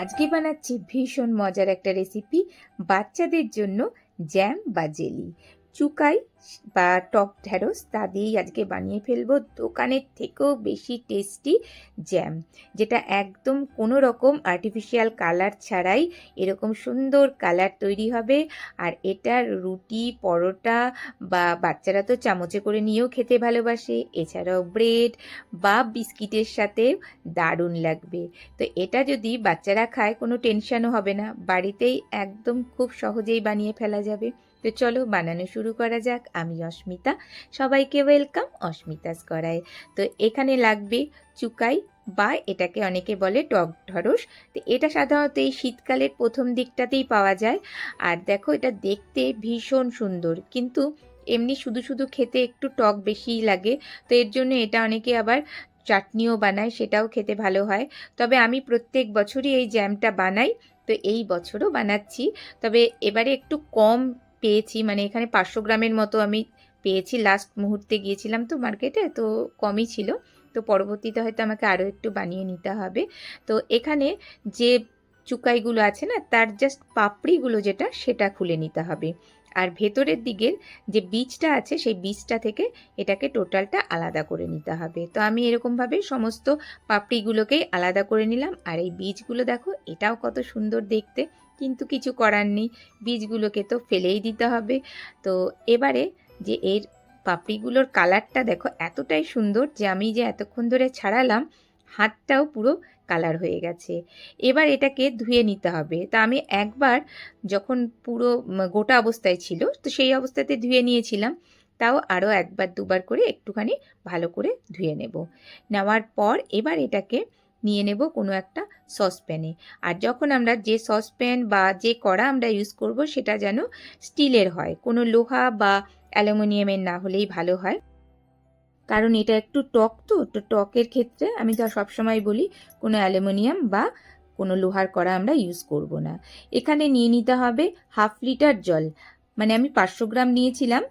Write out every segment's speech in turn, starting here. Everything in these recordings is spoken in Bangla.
আজকে বানাচ্ছি ভীষণ মজার একটা রেসিপি বাচ্চাদের জন্য জ্যাম বা জেলি চুকাই বা টক ঢ্যাঁড়স তা দিয়েই আজকে বানিয়ে ফেলব। দোকানের থেকেও বেশি টেস্টি জ্যাম যেটা একদম কোনো রকম আর্টিফিশিয়াল কালার ছাড়াই এরকম সুন্দর কালার তৈরি হবে। আর এটার রুটি, পরোটা বা বাচ্চারা তো চামচে করে নিয়েও খেতে ভালোবাসে। এছাড়াও ব্রেড বা বিস্কিটের সাথে দারুণ লাগবে। তো এটা যদি বাচ্চারা খায় কোনো টেনশনও হবে না। বাড়িতেই একদম খুব সহজেই বানিয়ে ফেলা যাবে। তো চলো বানানো শুরু করা যাক। আমি অস্মিতা। সবাইকে ওয়েলকাম অস্মিতাস করায় তো এখানে লাগবে চুকাই বা এটাকে অনেকে বলে টক ঢরস। তো এটা সাধারণত এই শীতকালের প্রথম দিকটাতেই পাওয়া যায়। আর দেখো এটা দেখতে ভীষণ সুন্দর। কিন্তু এমনি শুধু শুধু খেতে একটু টক বেশিই লাগে। তো এর জন্য এটা অনেকে আবার চাটনিও বানায়, সেটাও খেতে ভালো হয়। তবে আমি প্রত্যেক বছরই এই জ্যামটা বানাই। তো এই বছরও বানাচ্ছি। তবে এবারে একটু কম পেয়েছি। মানে এখানে পাঁচশো গ্রামের মতো আমি পেয়েছি। লাস্ট মুহূর্তে গিয়েছিলাম তো মার্কেটে তো কমই ছিল। তো পরবর্তীতে হয়তো আমাকে আরও একটু বানিয়ে নিতে হবে। তো এখানে যে চুকাইগুলো আছে না, তার জাস্ট পাপড়িগুলো যেটা, সেটা খুলে নিতে হবে। আর ভেতরের দিকের যে বীজটা আছে, সেই বীজটা থেকে এটাকে টোটালটা আলাদা করে নিতে হবে। তো আমি এরকমভাবে সমস্ত পাপড়িগুলোকেই আলাদা করে নিলাম। আর এই বীজগুলো দেখো, এটাও কত সুন্দর দেখতে। কিন্তু কিছু করার নেই। বীজগুলোকে তো ফেলেই দিতে হবে। তো এবারে যে এর পাপড়িগুলোর কালারটা দেখো এতটাই সুন্দর যে আমি যে এতক্ষণ ধরে ছাড়ালাম, হাতটাও পুরো কালার হয়ে গেছে। এবার এটাকে ধুয়ে নিতে হবে। তা আমি একবার যখন পুরো গোটা অবস্থায় ছিল, তো সেই অবস্থাতে ধুয়ে নিয়েছিলাম। তাও আরও একবার দুবার করে একটুখানি ভালো করে ধুয়ে নেব। নেওয়ার পর এবার এটাকে নিয়ে নেব কোনো একটা সসপ্যানে। আর যখন আমরা যে সসপ্যান বা যে কড়া আমরা ইউজ করব, সেটা যেন স্টিলের হয়। কোনো লোহা বা অ্যালুমিনিয়ামের না হলেই ভালো হয়। কারণ এটা একটু টক তো তো টকের ক্ষেত্রে আমি তো সবসময় বলি কোনো অ্যালুমিনিয়াম বা কোনো লোহার কড়া আমরা ইউজ করব না। এখানে নিয়ে নিতে হবে হাফ লিটার জল। মানে আমি পাঁচশো গ্রাম নিয়েছিলাম।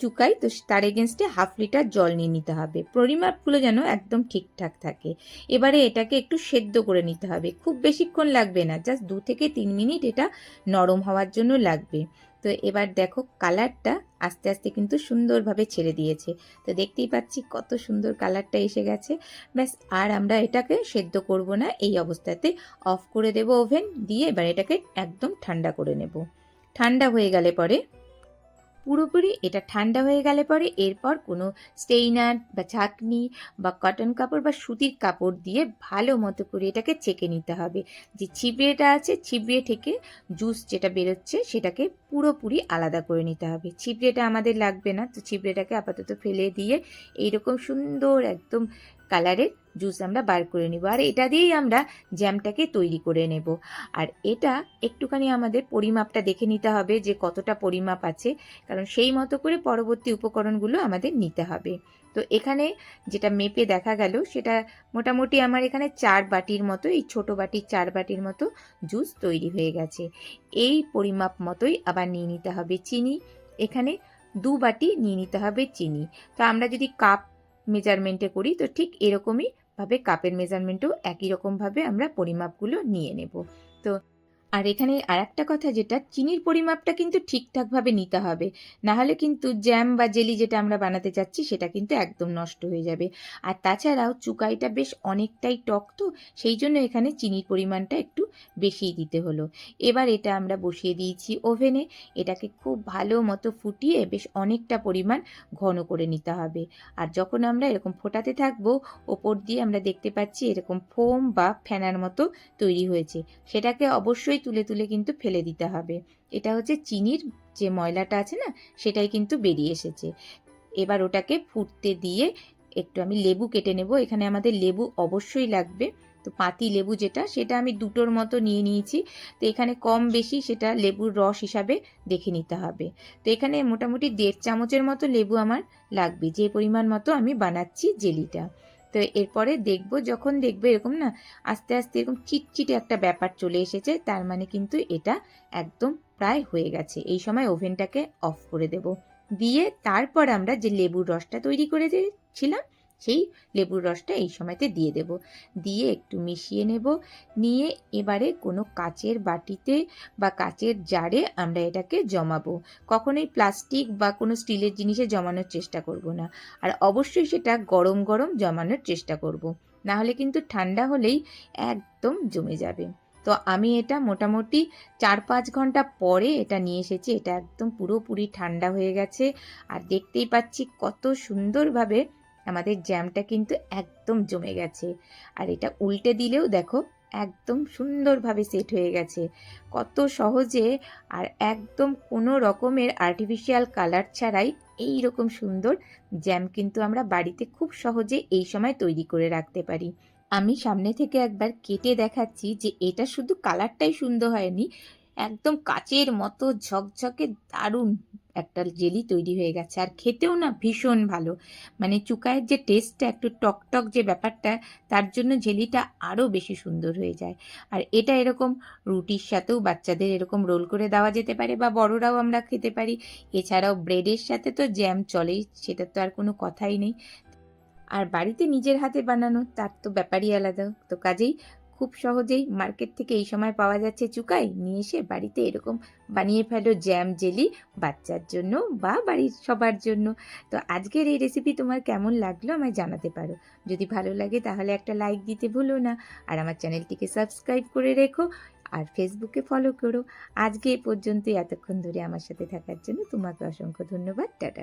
চুকাই, তো তার এগেনস্টে হাফ লিটার জল নিয়ে নিতে হবে। পরিমাপগুলো যেন একদম ঠিকঠাক থাকে। এবারে এটাকে একটু সেদ্ধ করে নিতে হবে। খুব বেশিক্ষণ লাগবে না জাস্ট দু থেকে তিন মিনিট এটা নরম হওয়ার জন্য লাগবে। তো এবার দেখো কালারটা আস্তে আস্তে কিন্তু সুন্দরভাবে ছেড়ে দিয়েছে। তো দেখতেই পাচ্ছি কত সুন্দর কালারটা এসে গেছে। ব্যাস, আর আমরা এটাকে সেদ্ধ করব না। এই অবস্থাতে অফ করে দেব ওভেন দিয়ে এবার এটাকে একদম ঠান্ডা করে নেব। ঠান্ডা হয়ে গেলে পরে পুরোপুরি এটা ঠান্ডা হয়ে গেলে পরে এরপর কোনো স্টেইনার বা ছাকনি বা কটন কাপড় বা সুতির কাপড় দিয়ে ভালো মতো করে এটাকে ছেঁকে নিতে হবে। যে ছিবড়েটা আছে, ছিবড়ে থেকে জুস যেটা বেরোচ্ছে সেটাকে পুরোপুরি আলাদা করে নিতে হবে। ছিবড়েটা আমাদের লাগবে না, তো ছিবড়েটাকে আপাতত ফেলে দিয়ে এইরকম সুন্দর একদম কালারের জুস আমরা বার করে নেব। আর এটা দিয়েই আমরা জ্যামটাকে তৈরি করে নেব। আর এটা একটুখানি আমাদের পরিমাপটা দেখে নিতে হবে যে কতটা পরিমাপ আছে, কারণ সেই মতো করে পরবর্তী উপকরণগুলো আমাদের নিতে হবে। তো এখানে যেটা মেপে দেখা গেল, সেটা মোটামুটি আমার এখানে চার বাটির মতো, এই ছোট বাটির চার বাটির মতো জুস তৈরি হয়ে গেছে। এই পরিমাপ মতোই আবার নিয়ে নিতে হবে চিনি। এখানে দু বাটি নিয়ে নিতে হবে চিনি। তো আমরা যদি কাপ মেজারমেন্টে করি, তো ঠিক এরকমই ভাবে কাপের মেজারমেন্টও একই রকমভাবে আমরা পরিমাপগুলো নিয়ে নেব। তো আর এখানে আর একটা কথা যেটা, চিনির পরিমাপটা কিন্তু ঠিকঠাকভাবে নিতে হবে। না হলে কিন্তু জ্যাম বা জেলি যেটা আমরা বানাতে চাচ্ছি, সেটা কিন্তু একদম নষ্ট হয়ে যাবে। আর তাছাড়াও চুকাইটা বেশ অনেকটাই টক তো, সেই জন্য এখানে চিনির পরিমাণটা একটু বেশিই দিতে হলো। এবার এটা আমরা বসিয়ে দিয়েছি ওভেনে। এটাকে খুব ভালো মতো ফুটিয়ে বেশ অনেকটা পরিমাণ ঘন করে নিতে হবে। আর যখন আমরা এরকম ফোটাতে থাকব, ওপর দিয়ে আমরা দেখতে পাচ্ছি এরকম ফোম বা ফ্যানার মতো তৈরি হয়েছে। সেটাকে অবশ্যই তুলে তুলে কিন্তু ফেলে দিতে হবে। এটা হচ্ছে চিনির যে ময়লাটা আছে না, সেটাই কিন্তু বেরিয়ে এসেছে। এবার ওটাকে ফুটতে দিয়ে একটু আমি লেবু কেটে নেব। এখানে আমাদের লেবু অবশ্যই লাগবে। তো পাতি লেবু যেটা, সেটা আমি দুটোর মতো নিয়ে নিয়েছি। তো এখানে কম বেশি সেটা লেবুর রস হিসাবে দেখে নিতে হবে। তো এখানে মোটামুটি দেড় চামচের মতো লেবু আমার লাগবে। যে পরিমাণ মতো আমি বানাচ্ছি জেলিটা। তো এরপরে দেখব, যখন দেখবে এরকম না, আস্তে আস্তে এরকম চিটচিটে একটা ব্যাপার চলে এসেছে, তার মানে কিন্তু এটা একদম প্রায় হয়ে গেছে। এই সময় ওভেনটাকে অফ করে দেব। দিয়ে তারপর আমরা যে লেবুর রসটা তৈরি করে দিয়েছিলাম সেই লেবুর রসটা এই সময়তে দিয়ে দেব। দিয়ে একটু মিশিয়ে নেব। নিয়ে এবারে কোনো কাচের বাটিতে বা কাচের জারে আমরা এটাকে জমাবো। কখনোই প্লাস্টিক বা কোনো স্টিলের জিনিসে জমানোর চেষ্টা করব না। আর অবশ্যই সেটা গরম গরম জমানোর চেষ্টা করব। না হলে কিন্তু ঠান্ডা হলেই একদম জমে যাবে। তো আমি এটা মোটামুটি চার পাঁচ ঘণ্টা পরে এটা নিয়ে এসেছি। এটা একদম পুরোপুরি ঠান্ডা হয়ে গেছে। আর দেখতেই পাচ্ছি কত সুন্দরভাবে আমাদের জ্যামটা কিন্তু একদম জমে গেছে। আর এটা উল্টে দিলেও দেখো একদম সুন্দরভাবে সেট হয়ে গেছে। কত সহজে আর একদম কোনো রকমের আর্টিফিশিয়াল কালার ছাড়াই এই রকম সুন্দর জ্যাম কিন্তু আমরা বাড়িতে খুব সহজে এই সময় তৈরি করে রাখতে পারি। আমি সামনে থেকে একবার কেটে দেখাচ্ছি যে এটা শুধু কালারটাই সুন্দর হয়নি একদম কাচের মতো ঝকঝকে দারুণ একটা জেলি তৈরি হয়ে গেছে। আর খেতেও না ভীষণ ভালো। মানে চুকায়ের যে টেস্টটা একটু টকটক যে ব্যাপারটা, তার জন্য জেলিটা আরও বেশি সুন্দর হয়ে যায়। আর এটা এরকম রুটির সাথেও বাচ্চাদের এরকম রোল করে দেওয়া যেতে পারে বা বড়রাও আমরা খেতে পারি। এছাড়াও ব্রেডের সাথে তো জ্যাম চলেই সেটা তো আর কোনো কথাই নেই। আর বাড়িতে নিজের হাতে বানানো, তার তো ব্যাপারই আলাদা। তো কাজেই খুব সহজেই মার্কেট থেকে এই সময় পাওয়া যাচ্ছে চুকাই নিয়ে এসে বাড়িতে এরকম বানিয়ে ফেলো জ্যাম জেলি বাচ্চার জন্য বা বাড়ির সবার জন্য। তো আজকের এই রেসিপি তোমার কেমন লাগল আমায় জানাতে পারো। যদি ভালো লাগে তাহলে একটা লাইক দিতে ভুলো না। আর আমার চ্যানেলটিকে সাবস্ক্রাইব করে রেখো আর ফেসবুকে ফলো করো। আজকে এ পর্যন্ত এতক্ষণ ধরে আমার সাথে থাকার জন্য তোমাকে অসংখ্য ধন্যবাদ। টাটা।